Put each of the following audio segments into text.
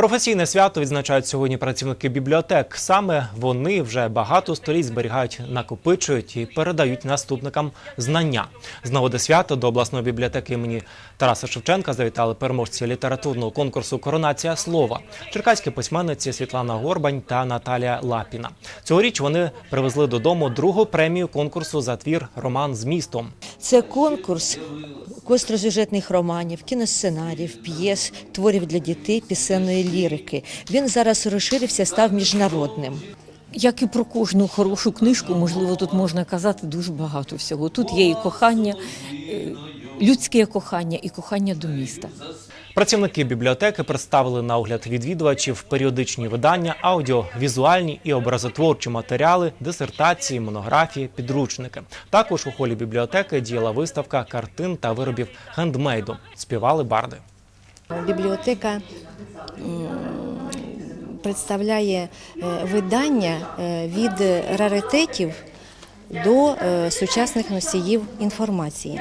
Професійне свято відзначають сьогодні працівники бібліотек. Саме вони вже багато століть зберігають, накопичують і передають наступникам знання. З нагоди свята до обласної бібліотеки імені Тараса Шевченка завітали переможці літературного конкурсу Коронація слова черкаські письменниці Світлана Горбань та Наталія Лапіна. Цьогоріч вони привезли додому другу премію конкурсу за твір Роман з містом. Це конкурс гостросюжетних романів, кіносценаріїв, п'єс, творів для дітей, пісенної лірики. Він зараз розширився, став міжнародним. Як і про кожну хорошу книжку, можливо, тут можна казати дуже багато всього. Тут є і кохання, е, людське кохання, і кохання до міста. Працівники бібліотеки представили на огляд відвідувачів періодичні видання, аудіовізуальні і образотворчі матеріали, дисертації, монографії, підручники. Також у холі бібліотеки діяла виставка картин та виробів хендмейду. Співали барди. Бібліотека представляє е, видання е, від раритетів до е, сучасних носіїв інформації.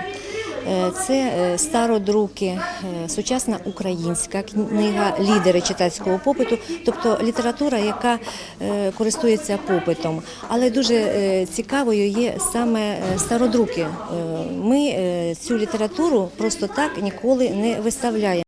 Е, Це е, стародруки, е, сучасна українська книга, лідери читацького попиту, тобто література, яка користується попитом. Але дуже цікавою є саме стародруки. Ми цю літературу просто так ніколи не виставляємо.